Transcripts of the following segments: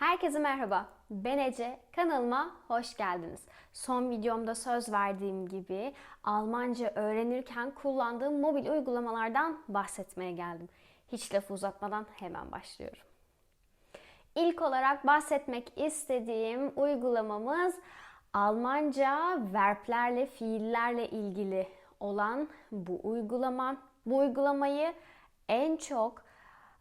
Herkese merhaba. Ben Ece. Kanalıma hoş geldiniz. Son videomda söz verdiğim gibi Almanca öğrenirken kullandığım mobil uygulamalardan bahsetmeye geldim. Hiç lafı uzatmadan hemen başlıyorum. İlk olarak bahsetmek istediğim uygulamamız Almanca verblerle, fiillerle ilgili olan bu uygulama. Bu uygulamayı en çok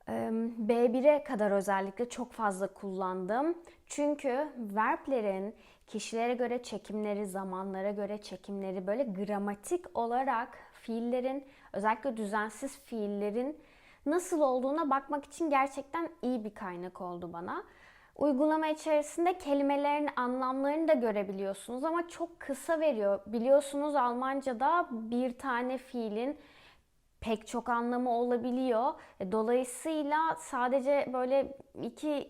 B1'e kadar özellikle çok fazla kullandım. Çünkü verblerin kişilere göre çekimleri, zamanlara göre çekimleri böyle gramatik olarak fiillerin özellikle düzensiz fiillerin nasıl olduğuna bakmak için gerçekten iyi bir kaynak oldu bana. Uygulama içerisinde kelimelerin anlamlarını da görebiliyorsunuz ama çok kısa veriyor. Biliyorsunuz Almanca'da bir tane fiilin pek çok anlamı olabiliyor. E, dolayısıyla sadece böyle iki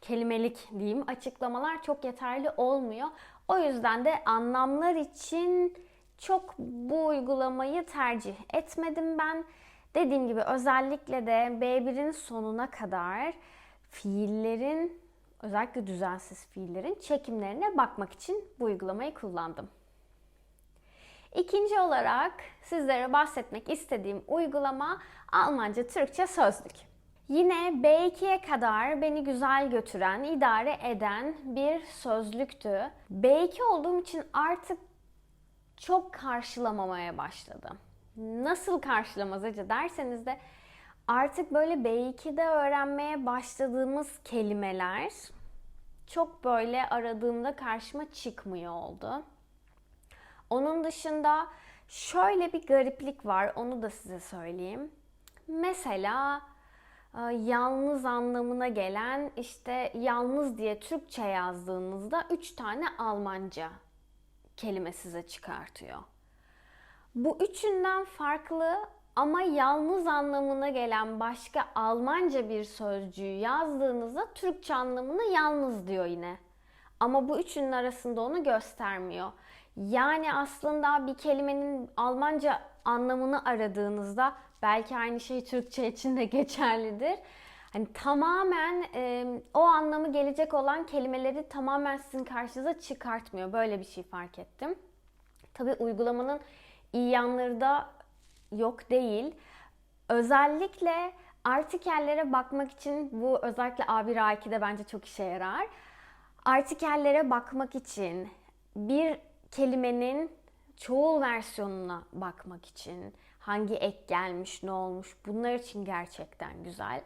kelimelik diyeyim açıklamalar çok yeterli olmuyor. O yüzden de anlamlar için çok bu uygulamayı tercih etmedim ben. Dediğim gibi özellikle de B1'in sonuna kadar fiillerin özellikle düzensiz fiillerin çekimlerine bakmak için bu uygulamayı kullandım. İkinci olarak sizlere bahsetmek istediğim uygulama Almanca Türkçe Sözlük. Yine B2'ye kadar beni güzel götüren, idare eden bir sözlüktü. B2 olduğum için artık çok karşılamamaya başladı. Nasıl karşılamaz acı derseniz de artık böyle B2'de öğrenmeye başladığımız kelimeler çok böyle aradığımda karşıma çıkmıyor oldu. Onun dışında şöyle bir gariplik var. Onu da size söyleyeyim. Mesela e, yalnız anlamına gelen işte yalnız diye Türkçe yazdığınızda 3 tane Almanca kelime size çıkartıyor. Bu üçünden farklı ama yalnız anlamına gelen başka Almanca bir sözcüğü yazdığınızda Türkçe anlamını yalnız diyor yine. Ama bu üçünün arasında onu göstermiyor. Yani aslında bir kelimenin Almanca anlamını aradığınızda belki aynı şey Türkçe için de geçerlidir. Hani tamamen e, o anlamı gelecek olan kelimeleri tamamen sizin karşınıza çıkartmıyor. Böyle bir şey fark ettim. Tabi uygulamanın iyi yanları da yok değil. Özellikle artikellere bakmak için bu özellikle A1 A2'de bence çok işe yarar. Artikellere bakmak için bir kelimenin çoğul versiyonuna bakmak için hangi ek gelmiş, ne olmuş bunlar için gerçekten güzel.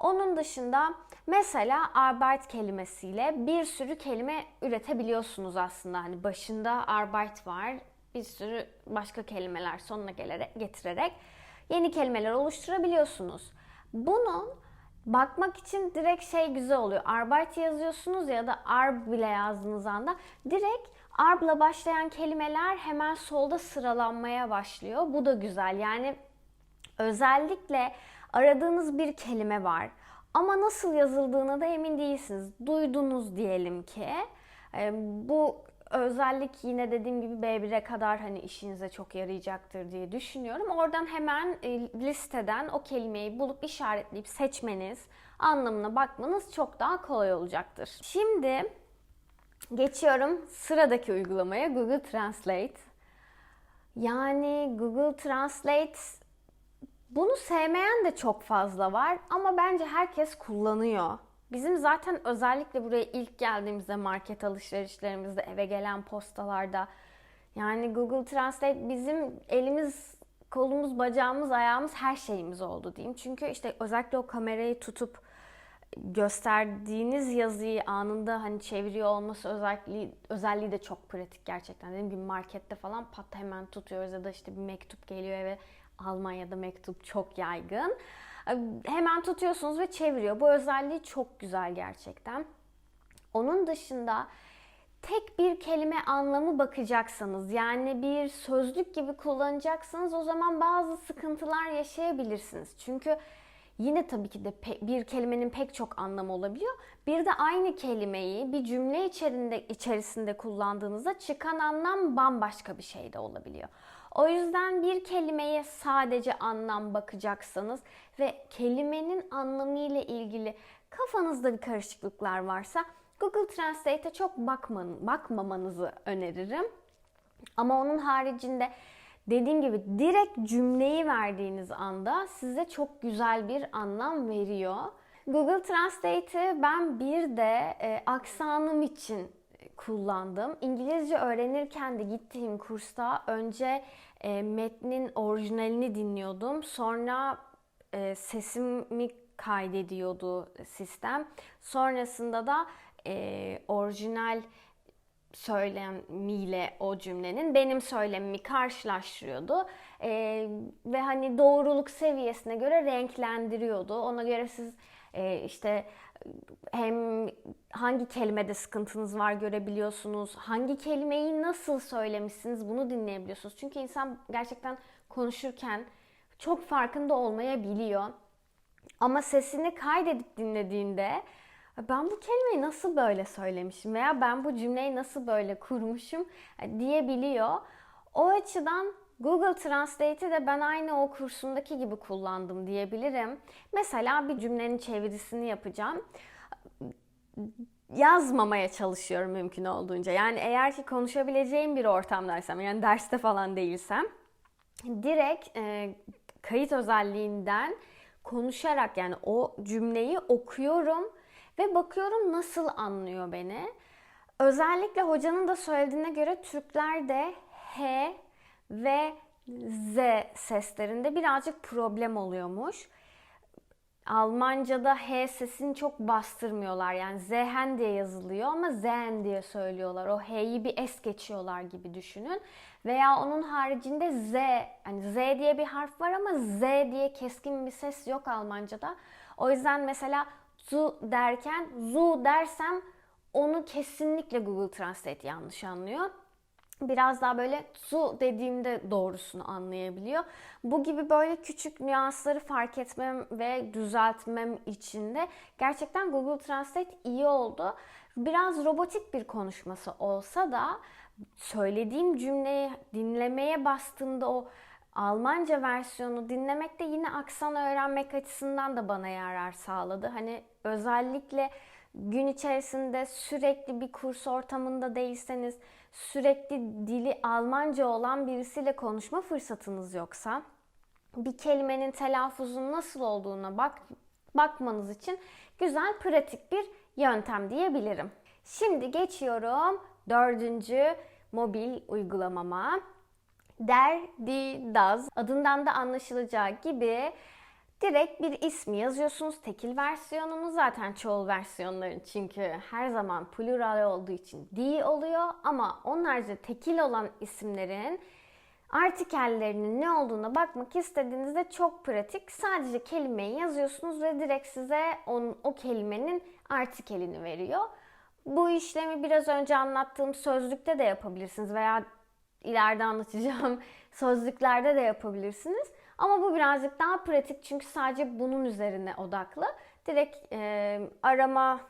Onun dışında mesela arbeit kelimesiyle bir sürü kelime üretebiliyorsunuz aslında. Hani başında arbeit var, bir sürü başka kelimeler sonuna gelerek, getirerek yeni kelimeler oluşturabiliyorsunuz. Bunun bakmak için direkt şey güzel oluyor. Arbeit yazıyorsunuz ya da arb bile yazdığınız anda direkt arb'la başlayan kelimeler hemen solda sıralanmaya başlıyor. Bu da güzel. Yani özellikle aradığınız bir kelime var. Ama nasıl yazıldığına da emin değilsiniz. Duydunuz diyelim ki. Bu özellik yine dediğim gibi B1'e kadar hani işinize çok yarayacaktır diye düşünüyorum. Oradan hemen e, listeden o kelimeyi bulup işaretleyip seçmeniz, anlamına bakmanız çok daha kolay olacaktır. Şimdi geçiyorum sıradaki uygulamaya Google Translate. Yani Google Translate bunu sevmeyen de çok fazla var ama bence herkes kullanıyor. Bizim zaten özellikle buraya ilk geldiğimizde market alışverişlerimizde eve gelen postalarda yani Google Translate bizim elimiz, kolumuz, bacağımız, ayağımız her şeyimiz oldu diyeyim. Çünkü işte özellikle o kamerayı tutup gösterdiğiniz yazıyı anında hani çeviriyor olması özelliği, özelliği de çok pratik gerçekten. Dediğim gibi markette falan pat hemen tutuyoruz ya da işte bir mektup geliyor eve Almanya'da mektup çok yaygın. Hemen tutuyorsunuz ve çeviriyor. Bu özelliği çok güzel gerçekten. Onun dışında tek bir kelime anlamı bakacaksanız yani bir sözlük gibi kullanacaksanız o zaman bazı sıkıntılar yaşayabilirsiniz. Çünkü yine tabii ki de bir kelimenin pek çok anlamı olabiliyor. Bir de aynı kelimeyi bir cümle içerisinde, içerisinde kullandığınızda çıkan anlam bambaşka bir şey de olabiliyor. O yüzden bir kelimeye sadece anlam bakacaksanız ve kelimenin anlamı ile ilgili kafanızda bir karışıklıklar varsa Google Translate'e çok bakman, bakmamanızı öneririm. Ama onun haricinde dediğim gibi direkt cümleyi verdiğiniz anda size çok güzel bir anlam veriyor. Google Translate'i ben bir de e, aksanım için kullandım. İngilizce öğrenirken de gittiğim kursta önce e, metnin orijinalini dinliyordum. Sonra e, sesimi kaydediyordu sistem. Sonrasında da e, orijinal söylemiyle o cümlenin benim söylemimi karşılaştırıyordu. Ee, ve hani doğruluk seviyesine göre renklendiriyordu. Ona göre siz e, işte hem hangi kelimede sıkıntınız var görebiliyorsunuz. Hangi kelimeyi nasıl söylemişsiniz bunu dinleyebiliyorsunuz. Çünkü insan gerçekten konuşurken çok farkında olmayabiliyor. Ama sesini kaydedip dinlediğinde ben bu kelimeyi nasıl böyle söylemişim veya ben bu cümleyi nasıl böyle kurmuşum diyebiliyor. O açıdan Google Translate'i de ben aynı o kursundaki gibi kullandım diyebilirim. Mesela bir cümlenin çevirisini yapacağım. Yazmamaya çalışıyorum mümkün olduğunca. Yani eğer ki konuşabileceğim bir ortamdaysam, yani derste falan değilsem, direkt e, kayıt özelliğinden konuşarak yani o cümleyi okuyorum ve bakıyorum nasıl anlıyor beni. Özellikle hocanın da söylediğine göre Türklerde H ve Z seslerinde birazcık problem oluyormuş. Almanca'da H sesini çok bastırmıyorlar. Yani Zhen diye yazılıyor ama Zen diye söylüyorlar. O H'yi bir es geçiyorlar gibi düşünün. Veya onun haricinde Z, yani Z diye bir harf var ama Z diye keskin bir ses yok Almanca'da. O yüzden mesela zu derken zu dersem onu kesinlikle Google Translate yanlış anlıyor. Biraz daha böyle su dediğimde doğrusunu anlayabiliyor. Bu gibi böyle küçük nüansları fark etmem ve düzeltmem için de gerçekten Google Translate iyi oldu. Biraz robotik bir konuşması olsa da söylediğim cümleyi dinlemeye bastığımda o Almanca versiyonu dinlemek de yine aksan öğrenmek açısından da bana yarar sağladı. Hani özellikle gün içerisinde sürekli bir kurs ortamında değilseniz, sürekli dili Almanca olan birisiyle konuşma fırsatınız yoksa, bir kelimenin telaffuzun nasıl olduğuna bak bakmanız için güzel pratik bir yöntem diyebilirim. Şimdi geçiyorum dördüncü mobil uygulamama. Der, di, das adından da anlaşılacağı gibi direkt bir ismi yazıyorsunuz. Tekil versiyonunu zaten çoğul versiyonların çünkü her zaman plural olduğu için di oluyor ama onlarca tekil olan isimlerin artikellerinin ne olduğuna bakmak istediğinizde çok pratik. Sadece kelimeyi yazıyorsunuz ve direkt size on, o kelimenin artikelini veriyor. Bu işlemi biraz önce anlattığım sözlükte de yapabilirsiniz veya ileride anlatacağım sözlüklerde de yapabilirsiniz. Ama bu birazcık daha pratik çünkü sadece bunun üzerine odaklı. Direkt e, arama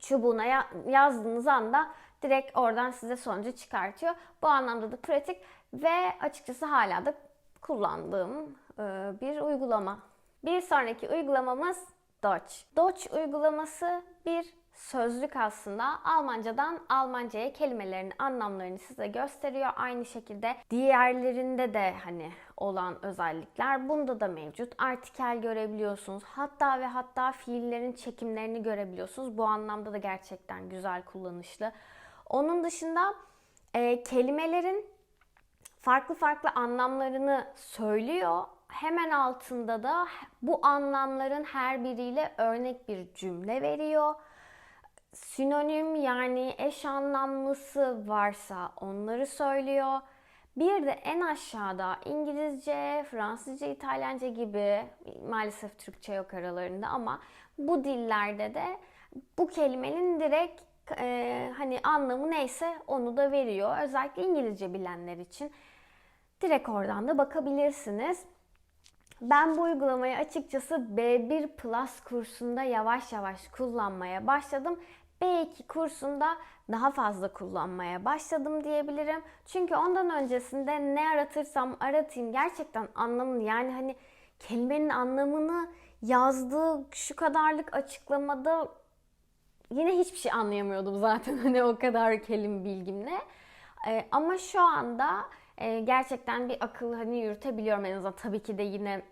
çubuğuna ya, yazdığınız anda direkt oradan size sonucu çıkartıyor. Bu anlamda da pratik ve açıkçası hala da kullandığım e, bir uygulama. Bir sonraki uygulamamız Dodge. Dodge uygulaması bir sözlük aslında Almancadan Almancaya kelimelerin anlamlarını size gösteriyor. Aynı şekilde diğerlerinde de hani olan özellikler bunda da mevcut. Artikel görebiliyorsunuz. Hatta ve hatta fiillerin çekimlerini görebiliyorsunuz. Bu anlamda da gerçekten güzel kullanışlı. Onun dışında e, kelimelerin farklı farklı anlamlarını söylüyor. Hemen altında da bu anlamların her biriyle örnek bir cümle veriyor sinonim yani eş anlamlısı varsa onları söylüyor. Bir de en aşağıda İngilizce, Fransızca, İtalyanca gibi maalesef Türkçe yok aralarında ama bu dillerde de bu kelimenin direkt e, hani anlamı neyse onu da veriyor. Özellikle İngilizce bilenler için direkt oradan da bakabilirsiniz. Ben bu uygulamayı açıkçası B1 Plus kursunda yavaş yavaş kullanmaya başladım. B2 kursunda daha fazla kullanmaya başladım diyebilirim. Çünkü ondan öncesinde ne aratırsam aratayım gerçekten anlamını yani hani kelimenin anlamını yazdığı şu kadarlık açıklamada yine hiçbir şey anlayamıyordum zaten hani o kadar kelime bilgimle. Ee, ama şu anda e, gerçekten bir akıl hani yürütebiliyorum en azından. Tabii ki de yine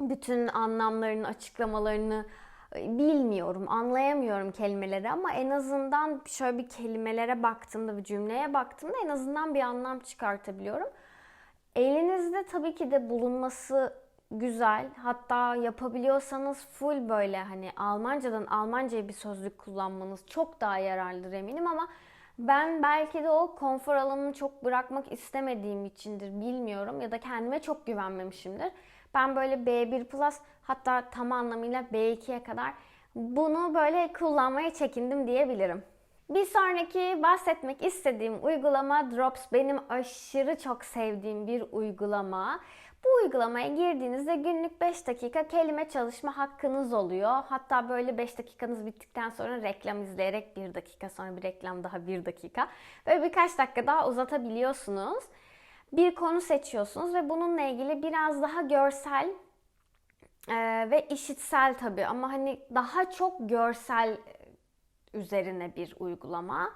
bütün anlamlarını, açıklamalarını bilmiyorum, anlayamıyorum kelimeleri ama en azından şöyle bir kelimelere baktığımda, bir cümleye baktığımda en azından bir anlam çıkartabiliyorum. Elinizde tabii ki de bulunması güzel. Hatta yapabiliyorsanız full böyle hani Almancadan Almanca'ya bir sözlük kullanmanız çok daha yararlıdır eminim ama ben belki de o konfor alanını çok bırakmak istemediğim içindir bilmiyorum ya da kendime çok güvenmemişimdir. Ben böyle B1 Plus hatta tam anlamıyla B2'ye kadar bunu böyle kullanmaya çekindim diyebilirim. Bir sonraki bahsetmek istediğim uygulama Drops. Benim aşırı çok sevdiğim bir uygulama. Bu uygulamaya girdiğinizde günlük 5 dakika kelime çalışma hakkınız oluyor. Hatta böyle 5 dakikanız bittikten sonra reklam izleyerek 1 dakika sonra bir reklam daha 1 dakika. Böyle birkaç dakika daha uzatabiliyorsunuz. Bir konu seçiyorsunuz ve bununla ilgili biraz daha görsel e, ve işitsel tabii ama hani daha çok görsel üzerine bir uygulama.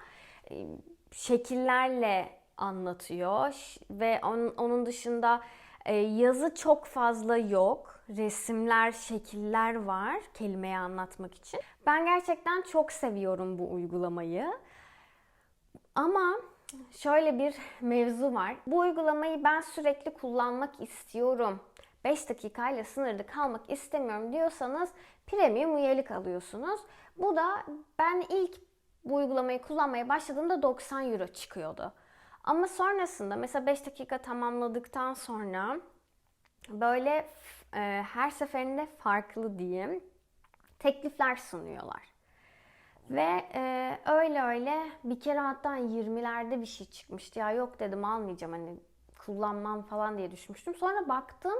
E, şekillerle anlatıyor ve onun dışında e, yazı çok fazla yok. Resimler, şekiller var kelimeyi anlatmak için. Ben gerçekten çok seviyorum bu uygulamayı. Ama şöyle bir mevzu var. Bu uygulamayı ben sürekli kullanmak istiyorum. 5 dakikayla sınırlı kalmak istemiyorum diyorsanız premium üyelik alıyorsunuz. Bu da ben ilk bu uygulamayı kullanmaya başladığımda 90 euro çıkıyordu. Ama sonrasında mesela 5 dakika tamamladıktan sonra böyle e, her seferinde farklı diyeyim teklifler sunuyorlar. Ve e, öyle öyle bir kere hatta 20'lerde bir şey çıkmıştı. Ya yok dedim almayacağım hani kullanmam falan diye düşmüştüm. Sonra baktım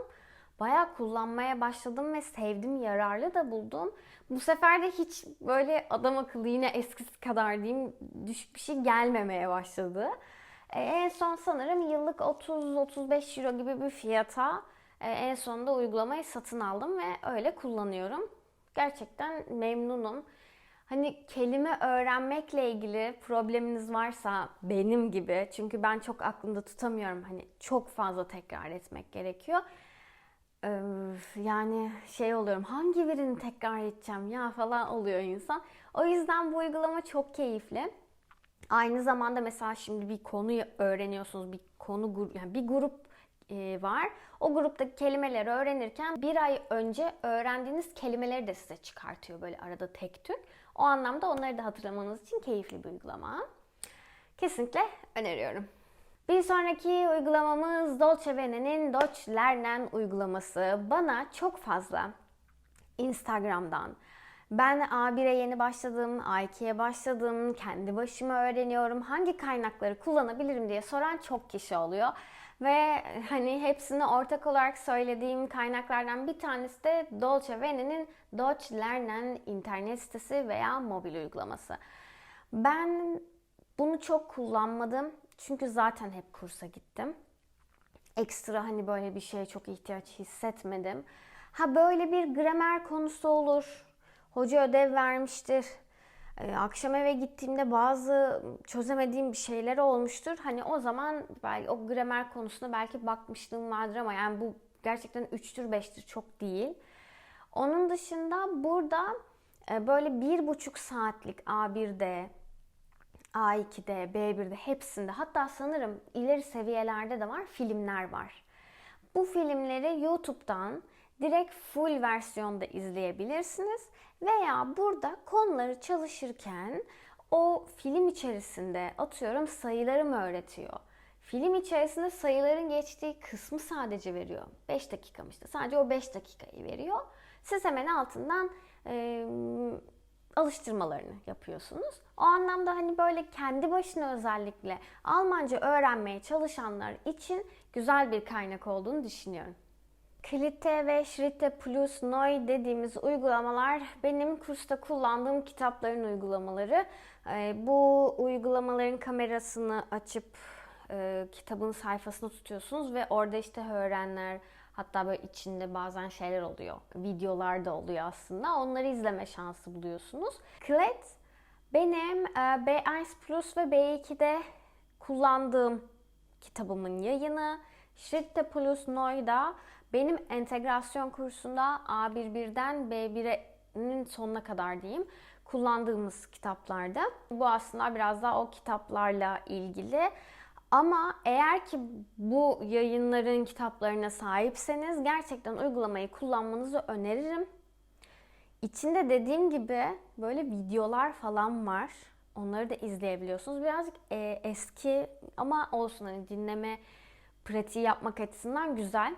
bayağı kullanmaya başladım ve sevdim, yararlı da buldum. Bu sefer de hiç böyle adam akıllı yine eskisi kadar diyeyim düşük bir şey gelmemeye başladı. E, en son sanırım yıllık 30-35 euro gibi bir fiyata e, en sonunda uygulamayı satın aldım ve öyle kullanıyorum. Gerçekten memnunum. Hani kelime öğrenmekle ilgili probleminiz varsa benim gibi çünkü ben çok aklımda tutamıyorum. Hani çok fazla tekrar etmek gerekiyor. yani şey oluyorum hangi birini tekrar edeceğim ya falan oluyor insan. O yüzden bu uygulama çok keyifli. Aynı zamanda mesela şimdi bir konuyu öğreniyorsunuz. Bir konu yani bir grup e, var. O gruptaki kelimeleri öğrenirken bir ay önce öğrendiğiniz kelimeleri de size çıkartıyor böyle arada tek tük. O anlamda onları da hatırlamanız için keyifli bir uygulama. Kesinlikle öneriyorum. Bir sonraki uygulamamız Dolce Venet'in Deutsch Lernen uygulaması. Bana çok fazla Instagram'dan, ben A1'e yeni başladım, A2'ye başladım, kendi başıma öğreniyorum, hangi kaynakları kullanabilirim diye soran çok kişi oluyor. Ve hani hepsini ortak olarak söylediğim kaynaklardan bir tanesi de Dolce Venet'in Deutsch Lernen internet sitesi veya mobil uygulaması. Ben bunu çok kullanmadım çünkü zaten hep kursa gittim. Ekstra hani böyle bir şeye çok ihtiyaç hissetmedim. Ha böyle bir gramer konusu olur, hoca ödev vermiştir. Ee, akşam eve gittiğimde bazı çözemediğim bir şeyler olmuştur. Hani o zaman belki o gramer konusunda belki bakmışlığım vardır ama yani bu gerçekten 3'tür 5'tir çok değil. Onun dışında burada e, böyle bir buçuk saatlik A1'de, A2'de, B1'de hepsinde hatta sanırım ileri seviyelerde de var filmler var. Bu filmleri YouTube'dan direkt full versiyonda izleyebilirsiniz. Veya burada konuları çalışırken o film içerisinde atıyorum sayıları mı öğretiyor? Film içerisinde sayıların geçtiği kısmı sadece veriyor. 5 dakika işte. Sadece o 5 dakikayı veriyor. Siz hemen altından e, alıştırmalarını yapıyorsunuz. O anlamda hani böyle kendi başına özellikle Almanca öğrenmeye çalışanlar için güzel bir kaynak olduğunu düşünüyorum. Klite ve Schritte Plus Neu dediğimiz uygulamalar benim kursta kullandığım kitapların uygulamaları. Ee, bu uygulamaların kamerasını açıp e, kitabın sayfasını tutuyorsunuz ve orada işte öğrenler, Hatta böyle içinde bazen şeyler oluyor. Videolar da oluyor aslında. Onları izleme şansı buluyorsunuz. Klet benim e, B1 Plus ve B2'de kullandığım kitabımın yayını. Schritte Plus Neu'da benim entegrasyon kursunda A11'den B1'in sonuna kadar diyeyim kullandığımız kitaplarda. Bu aslında biraz daha o kitaplarla ilgili. Ama eğer ki bu yayınların kitaplarına sahipseniz gerçekten uygulamayı kullanmanızı öneririm. İçinde dediğim gibi böyle videolar falan var. Onları da izleyebiliyorsunuz. Birazcık e, eski ama olsun hani dinleme pratiği yapmak açısından güzel.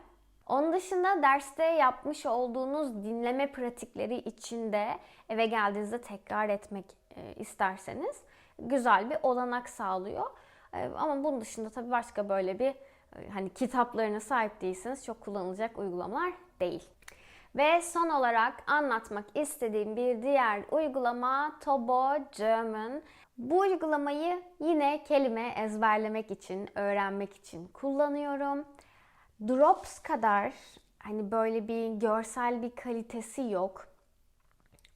Onun dışında derste yapmış olduğunuz dinleme pratikleri içinde eve geldiğinizde tekrar etmek e, isterseniz güzel bir olanak sağlıyor. E, ama bunun dışında tabii başka böyle bir e, hani kitaplarına sahip değilseniz çok kullanılacak uygulamalar değil. Ve son olarak anlatmak istediğim bir diğer uygulama Tobo German. Bu uygulamayı yine kelime ezberlemek için, öğrenmek için kullanıyorum. Drops kadar hani böyle bir görsel bir kalitesi yok.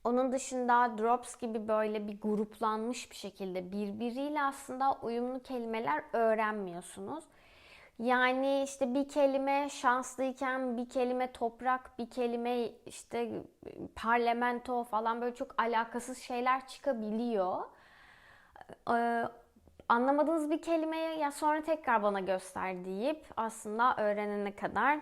Onun dışında Drops gibi böyle bir gruplanmış bir şekilde birbiriyle aslında uyumlu kelimeler öğrenmiyorsunuz. Yani işte bir kelime şanslıyken bir kelime toprak, bir kelime işte parlamento falan böyle çok alakasız şeyler çıkabiliyor. Anlamadığınız bir kelimeyi ya sonra tekrar bana göster deyip aslında öğrenene kadar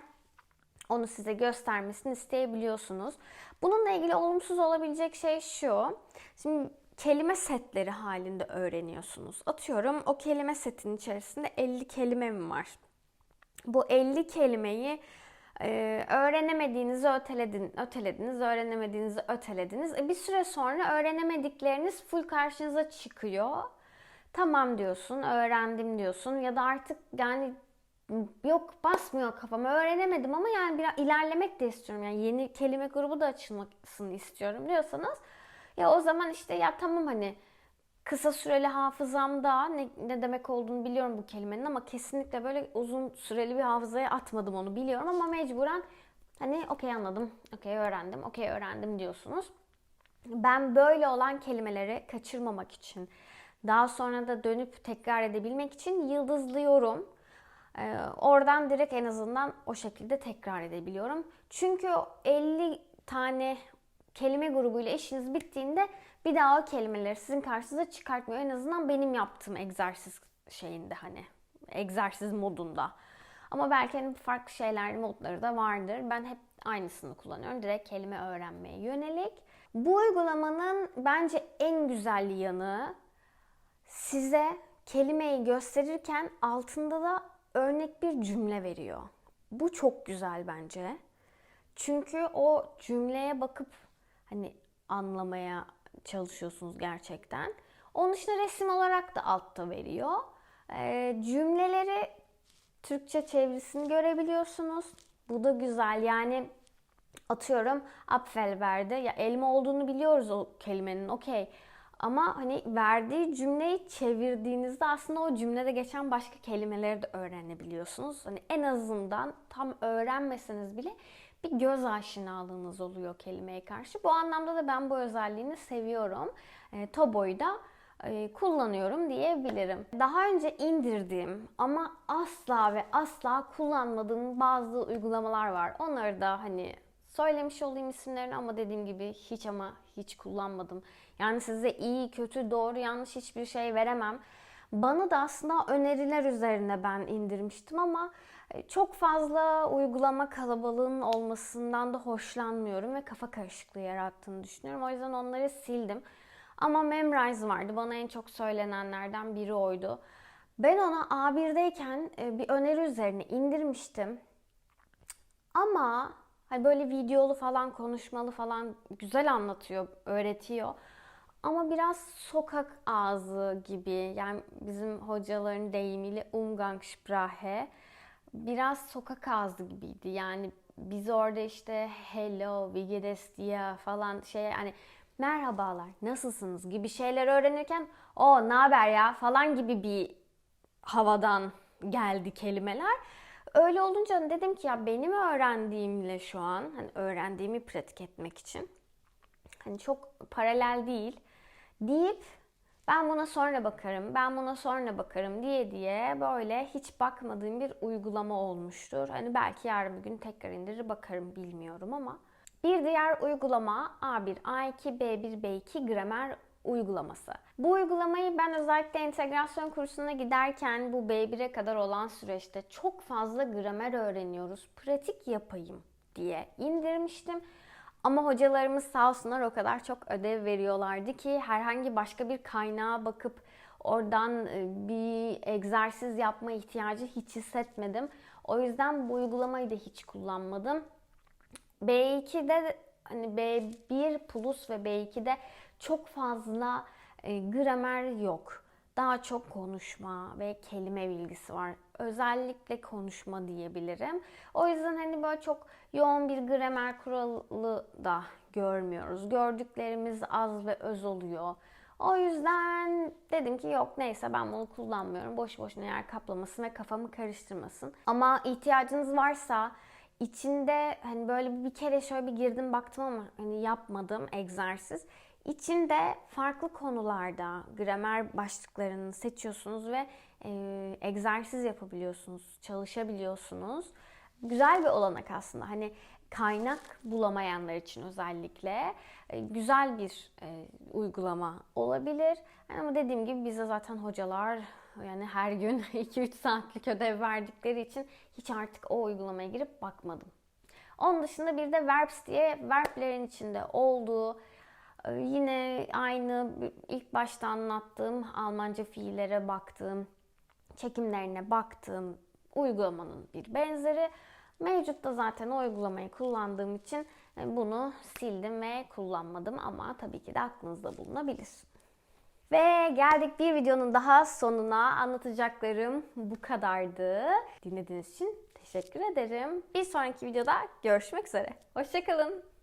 onu size göstermesini isteyebiliyorsunuz. Bununla ilgili olumsuz olabilecek şey şu. Şimdi kelime setleri halinde öğreniyorsunuz. Atıyorum o kelime setin içerisinde 50 kelime mi var? Bu 50 kelimeyi ee, öğrenemediğinizi öteledin, ötelediniz, öğrenemediğinizi ötelediniz. E, bir süre sonra öğrenemedikleriniz full karşınıza çıkıyor. Tamam diyorsun, öğrendim diyorsun ya da artık yani yok basmıyor kafama öğrenemedim ama yani biraz ilerlemek de istiyorum. Yani yeni kelime grubu da açılmasını istiyorum diyorsanız ya o zaman işte ya tamam hani kısa süreli hafızamda ne, ne demek olduğunu biliyorum bu kelimenin ama kesinlikle böyle uzun süreli bir hafızaya atmadım onu biliyorum ama mecburen hani okey anladım, okey öğrendim, okey öğrendim diyorsunuz. Ben böyle olan kelimeleri kaçırmamak için, daha sonra da dönüp tekrar edebilmek için yıldızlıyorum. Ee, oradan direkt en azından o şekilde tekrar edebiliyorum. Çünkü 50 tane kelime grubuyla işiniz bittiğinde bir daha o kelimeleri sizin karşınıza çıkartmıyor. En azından benim yaptığım egzersiz şeyinde hani egzersiz modunda. Ama belki hani farklı şeyler modları da vardır. Ben hep aynısını kullanıyorum. Direkt kelime öğrenmeye yönelik. Bu uygulamanın bence en güzel yanı size kelimeyi gösterirken altında da örnek bir cümle veriyor. Bu çok güzel bence. Çünkü o cümleye bakıp hani anlamaya çalışıyorsunuz gerçekten. Onun dışında resim olarak da altta veriyor. E, cümleleri Türkçe çevirisini görebiliyorsunuz. Bu da güzel. Yani atıyorum Apfelber'de ya elma olduğunu biliyoruz o kelimenin okey. Ama hani verdiği cümleyi çevirdiğinizde aslında o cümlede geçen başka kelimeleri de öğrenebiliyorsunuz. Hani en azından tam öğrenmeseniz bile bir göz aşinalığınız oluyor kelimeye karşı. Bu anlamda da ben bu özelliğini seviyorum. E, Tobo'yu da e, kullanıyorum diyebilirim. Daha önce indirdiğim ama asla ve asla kullanmadığım bazı uygulamalar var. Onları da hani söylemiş olayım isimlerini ama dediğim gibi hiç ama hiç kullanmadım. Yani size iyi, kötü, doğru, yanlış hiçbir şey veremem. Bana da aslında öneriler üzerine ben indirmiştim ama e, çok fazla uygulama kalabalığının olmasından da hoşlanmıyorum ve kafa karışıklığı yarattığını düşünüyorum. O yüzden onları sildim. Ama Memrise vardı. Bana en çok söylenenlerden biri oydu. Ben ona A1'deyken e, bir öneri üzerine indirmiştim. Ama hani böyle videolu falan konuşmalı falan güzel anlatıyor, öğretiyor. Ama biraz sokak ağzı gibi yani bizim hocaların deyimiyle Umgangssprache biraz sokak ağzı gibiydi. Yani biz orada işte hello, wie geht dir falan şey hani merhabalar, nasılsınız gibi şeyler öğrenirken o ne haber ya falan gibi bir havadan geldi kelimeler. Öyle olunca dedim ki ya benim öğrendiğimle şu an hani öğrendiğimi pratik etmek için hani çok paralel değil deyip ben buna sonra bakarım, ben buna sonra bakarım diye diye böyle hiç bakmadığım bir uygulama olmuştur. Hani belki yarın bir gün tekrar indirir bakarım bilmiyorum ama. Bir diğer uygulama A1, A2, B1, B2 gramer uygulaması. Bu uygulamayı ben özellikle entegrasyon kursuna giderken bu B1'e kadar olan süreçte çok fazla gramer öğreniyoruz. Pratik yapayım diye indirmiştim. Ama hocalarımız sağ olsunlar o kadar çok ödev veriyorlardı ki herhangi başka bir kaynağa bakıp oradan e, bir egzersiz yapma ihtiyacı hiç hissetmedim. O yüzden bu uygulamayı da hiç kullanmadım. B2'de hani B1 plus ve B2'de çok fazla e, gramer yok. Daha çok konuşma ve kelime bilgisi var. Özellikle konuşma diyebilirim. O yüzden hani böyle çok yoğun bir gramer kuralı da görmüyoruz. Gördüklerimiz az ve öz oluyor. O yüzden dedim ki yok neyse ben bunu kullanmıyorum. Boş boşuna yer kaplamasın ve kafamı karıştırmasın. Ama ihtiyacınız varsa içinde hani böyle bir kere şöyle bir girdim baktım ama hani yapmadım egzersiz. İçinde farklı konularda gramer başlıklarını seçiyorsunuz ve e, egzersiz yapabiliyorsunuz, çalışabiliyorsunuz. Güzel bir olanak aslında. Hani kaynak bulamayanlar için özellikle e, güzel bir e, uygulama olabilir. Ama dediğim gibi bize zaten hocalar yani her gün 2-3 saatlik ödev verdikleri için hiç artık o uygulamaya girip bakmadım. Onun dışında bir de Verbs diye verblerin içinde olduğu Yine aynı ilk başta anlattığım Almanca fiillere baktığım, çekimlerine baktığım uygulamanın bir benzeri. Mevcutta zaten o uygulamayı kullandığım için e, bunu sildim ve kullanmadım ama tabii ki de aklınızda bulunabilir. Ve geldik bir videonun daha sonuna. Anlatacaklarım bu kadardı. Dinlediğiniz için teşekkür ederim. Bir sonraki videoda görüşmek üzere. Hoşçakalın.